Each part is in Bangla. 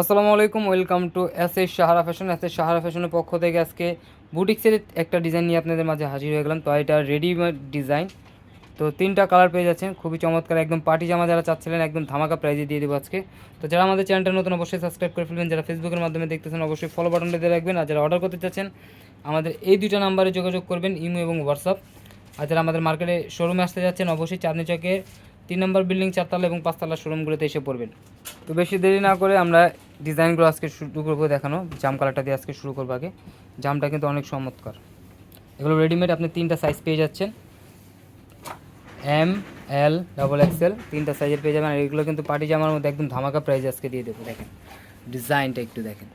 আসসালামু আলাইকুম, welcome to S S Sahara fashion. S S Sahara ফ্যাশনের পক্ষ থেকে আজকে বুটিক্সের একটা ডিজাইন নিয়ে আপনাদের মাঝে হাজির হয়ে গেলাম। তো এটা রেডিমেড ডিজাইন। তো তিনটা কালার পেয়ে যাচ্ছেন। খুবই চমৎকার, একদম পার্টি জামা যারা চাচ্ছিলেন, একদম ধামাকা প্রাইজে দিয়ে দেবো আজকে। তো যারা আমাদের চ্যানেলটা নতুন, অবশ্যই সাবস্ক্রাইব করে ফেলবেন। যারা ফেসবুকের মাধ্যমে দেখতেছেন, অবশ্যই ফলো বাটনটা দিয়ে রাখবেন। আর যারা অর্ডার করতে চাচ্ছেন, আমাদের এই দুইটা নাম্বারে যোগাযোগ করবেন, ইমো এবং হোয়াটসঅ্যাপ আর যারা আমাদের মার্কেটে শোরুমে আসতে যাচ্ছেন, অবশ্যই চাঁদনি চকের তিন নম্বর বিল্ডিং চারতলা এবং পাঁচতলা শোরুমগুলোতে এসে পড়বেন। তো বেশি দেরি না করে আমরা ডিজাইনগুলো আজকে শুরু করব দেখানো। জাম কালারটা দিয়ে আজকে শুরু করব আগে। জামটা কিন্তু অনেক চমৎকার। এগুলো রেডিমেড আপনি তিনটা সাইজ পেয়ে যাচ্ছেন। এম এল ডাবল এক্সেল তিনটা সাইজের পেয়ে যাবেন। আর এগুলো কিন্তু পার্টি জামার মধ্যে একদম ধামাকা প্রাইজ আজকে দিয়ে দেবো, দেখেন। ডিজাইনটা একটু দেখেন।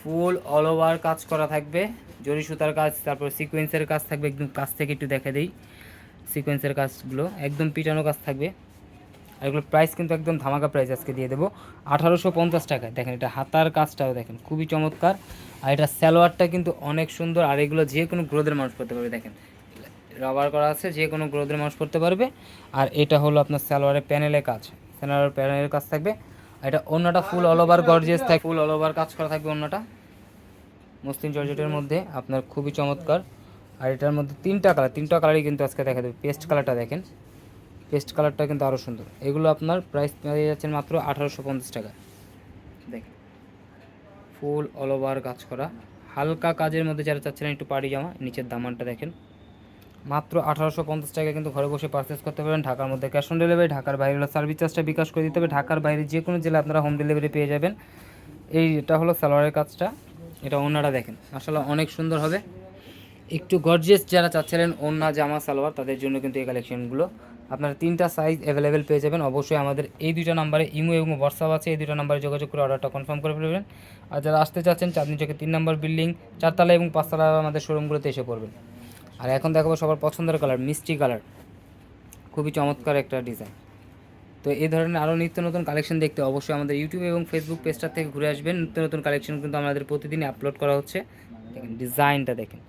ফুল অল ওভার কাজ করা থাকবে। জরি সুতার কাজ, তারপর সিকোয়েন্সের কাজ থাকবে। একদম কাছ থেকে একটু দেখা দিই। সিকোয়েন্সের কাজগুলো। একদম পিটানো কাজ থাকবে। আর এগুলোর প্রাইস কিন্তু একদম ধামাকা প্রাইস আজকে দিয়ে দেবো। আঠারোশো পঞ্চাশ টাকায়। দেখেন, এটা হাতার কাজটাও দেখেন, খুবই চমৎকার। আর এটা সালোয়ারটা কিন্তু অনেক সুন্দর। আর এগুলো যে কোনো গ্রোদের মানুষ করতে পারবে। দেখেন রাবার করা আছে, যে কোনো গ্রোদের মানুষ করতে পারবে। আর এটা হলো আপনার সালোয়ারের প্যানেলের কাজ। সালোয়ারের প্যানেলের কাজ থাকবে। আর এটা অন্যটা ফুল অল ওভার গর্জিয়াস থাকে ফুল অল ওভার কাজ করা থাকবে অন্যটা মসলিন জর্জেটের মধ্যে আপনার খুবই চমৎকার। আর এটার মধ্যে তিনটা কালার তিনটা কালারই কিন্তু আজকে দেখা দেবে। পেস্ট কালারটা দেখেন। পেস্ট কালারটা কিন্তু আরও সুন্দর। এগুলো আপনার প্রাইস পেয়ে যাচ্ছেন মাত্র আঠারোশো পঞ্চাশ টাকা। দেখেন, ফুল অল ওভার কাজ করা। হালকা কাজের মধ্যে যারা চাচ্ছিলেন একটু পাড়ি জামা, নিচের দামানটা দেখেন। মাত্র আঠারোশো পঞ্চাশ টাকা কিন্তু ঘরে বসে পারচেস করতে পারেন ঢাকার মধ্যে ক্যাশ অন ডেলিভারি ঢাকার বাইরে সার্ভিস চার্জটা বিকাশ করে দিতে হবে। ঢাকার বাইরে যে কোনো জেলায় আপনারা হোম ডেলিভারি পেয়ে যাবেন। এই এটা হলো সালোয়ারের কাজটা। এটা ওনারা দেখেন আসলে অনেক সুন্দর হবে। একটু গর্জিয়াস যারা চাচ্ছিলেন ওন্না জামা সালোয়ার, তাদের জন্য কিন্তু এই কালেকশনগুলো আপনারা তিনটা সাইজ অ্যাভেলেবেল পেয়ে যাবেন। অবশ্যই আমাদের এই দুইটা নাম্বারে ইমো এবং হোয়াটসঅ্যাপ আছে। এই দুটো নাম্বারে যোগাযোগ করে অর্ডারটা কনফার্ম করে ফেলবেন। আর যারা আসতে চাচ্ছেন, চাঁদনি চকে তিন নম্বর বিল্ডিং চারতলা এবং পাঁচতলা আমাদের শোরুমগুলোতে এসে পড়বেন। আর এখন দেখাবো সবার পছন্দের কালার মিষ্টি কালার খুবই চমৎকার একটা ডিজাইন তো এই ধরনের আরও নিত্য নতুন কালেকশন দেখতে অবশ্যই আমাদের ইউটিউব এবং ফেসবুক পেজটা থেকে ঘুরে আসবেন। নিত্য নতুন কালেকশন কিন্তু আমাদের প্রতিদিনই আপলোড করা হচ্ছে। দেখেন ডিজাইনটা দেখেন।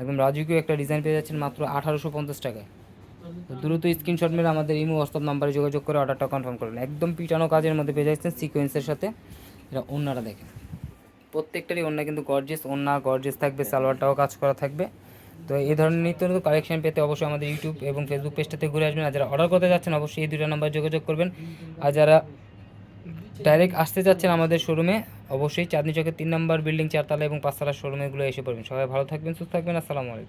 একদম রাজকীয় একটা ডিজাইন পেয়ে যাচ্ছেন মাত্র আঠারোশো পঞ্চাশ টাকায়। দ্রুত স্ক্রিনশট মেরে আমাদের ইমো হোয়াটসঅ্যাপ নাম্বারে যোগাযোগ করে অর্ডারটা কনফার্ম করবেন একদম পিটানো কাজের মধ্যে পেয়ে যাচ্ছেন সিকোয়েন্সের সাথে। এটা অন্যরা দেখেন। প্রত্যেকটারই অন্য কিন্তু গর্জেস অন্য গর্জেস থাকবে, সালোয়ারটাও কাজ করা থাকবে। তো এই ধরনের নিত্য নতুন কালেকশন পেতে অবশ্যই আমাদের ইউটিউব এবং ফেসবুক পেজটাতে ঘুরে আসবেন। আর যারা অর্ডার করতে যাচ্ছেন, অবশ্যই এই দুটো নাম্বার যোগাযোগ করবেন। আর যারা ডাইরেক্ট আসতে যাচ্ছেন আমাদের শোরুমে অবশ্যই চাঁদনি চকের তিন নম্বর বিল্ডিং চারতলা এবং পাঁচতলা শোরুমেগুলো এসে পড়বেন। সবাই ভালো থাকবেন, সুস্থ থাকবেন। আসসালামু আলাইকুম।